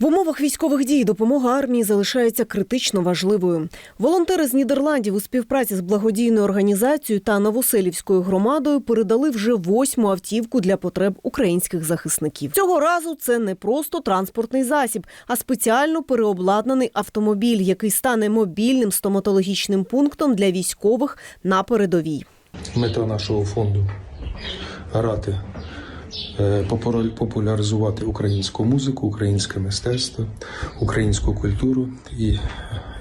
В умовах військових дій допомога армії залишається критично важливою. Волонтери з Нідерландів у співпраці з благодійною організацією та Новоселівською громадою передали вже восьму автівку для потреб українських захисників. Цього разу це не просто транспортний засіб, а спеціально переобладнаний автомобіль, який стане мобільним стоматологічним пунктом для військових на передовій. Мета нашого фонду грати, популяризувати українську музику, українське мистецтво, українську культуру і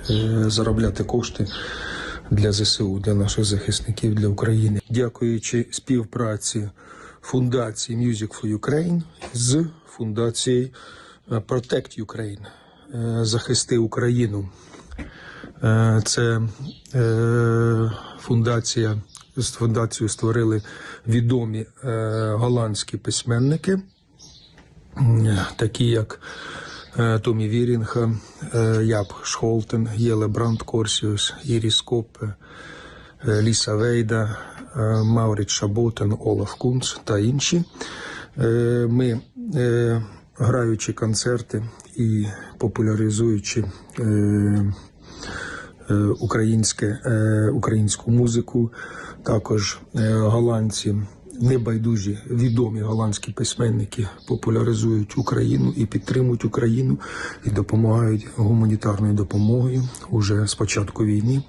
е, заробляти кошти для ЗСУ, для наших захисників, для України. Дякуючи співпраці фундації Music for Ukraine з фундацією е, Protect Ukraine, е, захисти Україну. Е, Це е, фундація з фундацією створили відомі е, голландські письменники, такі як е, Томі Вірінга, е, Яб Шхолтен, Єле Бранд Корсіус, Іріс Коппе, Ліса Вейда, Мауріт Шаботен, Олаф Кунц та інші. Ми, граючи концерти і популяризуючи українське, е, українську музику, також е, голландці. Небайдужі відомі голландські письменники популяризують Україну і підтримують Україну і допомагають гуманітарною допомогою уже з початку війни.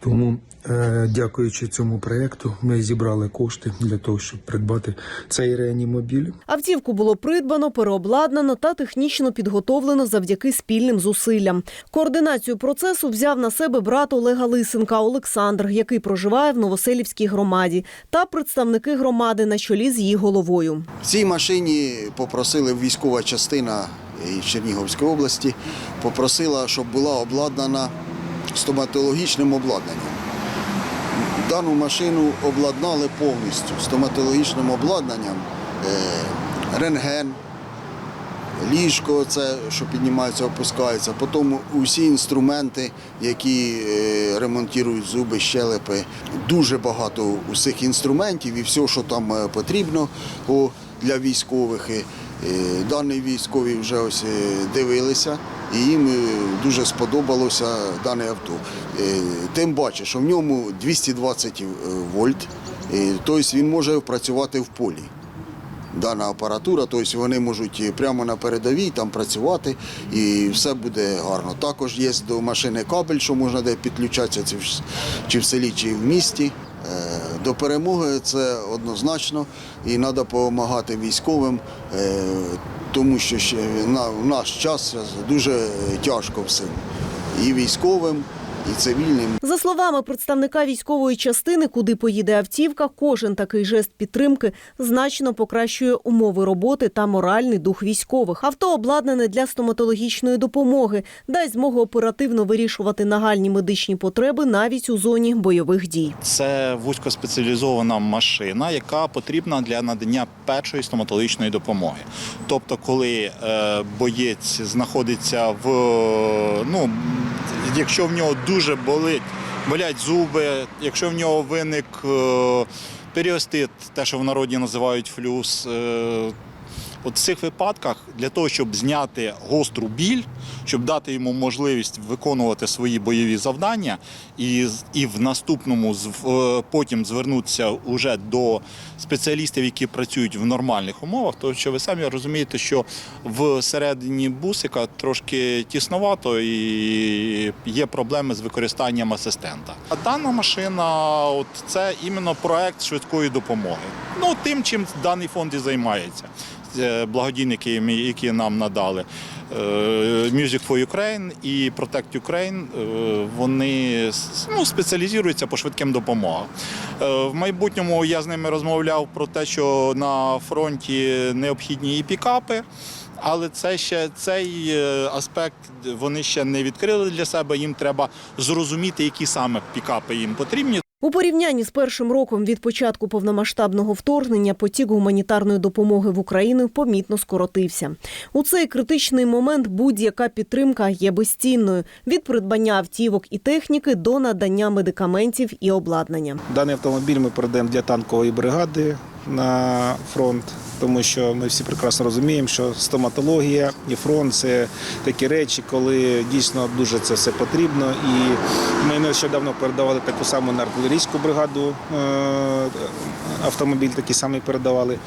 Тому, е, дякуючи цьому проекту, ми зібрали кошти для того, щоб придбати цей реанімобіль. Автівку було придбано, переобладнано та технічно підготовлено завдяки спільним зусиллям. Координацію процесу взяв на себе брат Олега Лисенка Олександр, який проживає в Новоселівській громаді, та представники громади на чолі з її головою. В цій машині попросили військова частина із Чернігівської області, попросила, щоб була обладнана стоматологічним обладнанням. Дану машину обладнали повністю стоматологічним обладнанням, е, рентген, ліжко, це що піднімається, опускається. Потім усі інструменти, які е, ремонтують зуби, щелепи. Дуже багато усіх інструментів і все, що там е, потрібно для військових. І, Дані військові вже ось дивилися, і їм е, дуже сподобалося дане авто. Е, Тим паче, що в ньому 220 вольт, е, тобто він може працювати в полі дана апаратура, тобто вони можуть прямо на передовій там працювати і все буде гарно. Також є до машини кабель, що можна де підключатися чи в селі, чи в місті. Е, До перемоги це однозначно і треба допомагати військовим, е, тому що ще в наш час дуже тяжко всім. І військовим, і цивільним. За словами представника військової частини, куди поїде автівка, кожен такий жест підтримки значно покращує умови роботи та моральний дух військових. Авто обладнане для стоматологічної допомоги, дасть змогу оперативно вирішувати нагальні медичні потреби навіть у зоні бойових дій. Це вузькоспеціалізована машина, яка потрібна для надання першої стоматологічної допомоги. Тобто, коли е, боєць знаходиться в ну, якщо в нього дуже болить, болять зуби, якщо в нього виник е, періостит, те, що в народі називають флюс. Е, От в цих випадках для того, щоб зняти гостру біль, щоб дати йому можливість виконувати свої бойові завдання, і, і в наступному з- потім звернутися уже до спеціалістів, які працюють в нормальних умовах, тому що ви самі розумієте, що всередині бусика трошки тісновато і є проблеми з використанням асистента. А дана машина от це іменно проект швидкої допомоги. Ну тим, чим даний фонд і займається. Е, Благодійники, які нам надали е, Music for Ukraine і Protect Ukraine, е, вони ну, спеціалізуються по швидким допомогам. В майбутньому я з ними розмовляв про те, що на фронті необхідні і пікапи. Але це ще цей аспект вони ще не відкрили для себе. Їм треба зрозуміти, які саме пікапи їм потрібні. У порівнянні з першим роком від початку повномасштабного вторгнення потік гуманітарної допомоги в Україну помітно скоротився. У цей критичний момент будь-яка підтримка є безцінною від придбання автівок і техніки до надання медикаментів і обладнання. Даний автомобіль ми передаємо для танкової бригади на фронт, тому що ми всі прекрасно розуміємо, що стоматологія і фронт це такі речі, коли дійсно дуже це все потрібно. І ми нещодавно передавали таку саму на артилерійську бригаду е, автомобіль такий самий передавали.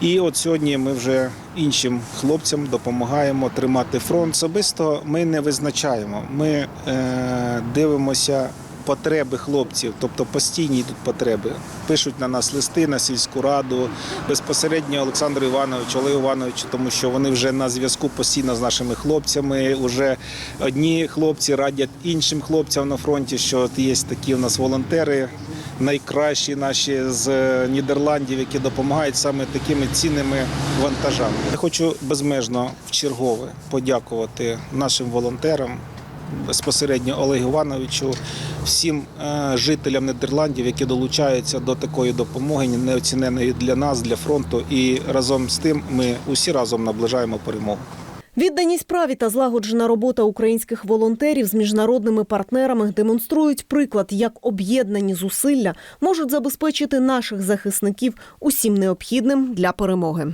І от сьогодні ми вже іншим хлопцям допомагаємо тримати фронт. Особисто ми не визначаємо. Ми е, дивимося потреби хлопців, тобто постійні йдуть потреби. Пишуть на нас листи на сільську раду, безпосередньо Олександру Івановичу, Олегу Івановичу, тому що вони вже на зв'язку постійно з нашими хлопцями. Уже одні хлопці радять іншим хлопцям на фронті, що от є такі у нас волонтери, найкращі наші з Нідерландів, які допомагають саме такими цінними вантажами. Я хочу безмежно в чергове подякувати нашим волонтерам. Безпосередньо Олегу Івановичу, всім е, жителям Нідерландів, які долучаються до такої допомоги, неоціненої для нас, для фронту. І разом з тим ми усі разом наближаємо перемогу. Відданість справі та злагоджена робота українських волонтерів з міжнародними партнерами демонструють приклад, як об'єднані зусилля можуть забезпечити наших захисників усім необхідним для перемоги.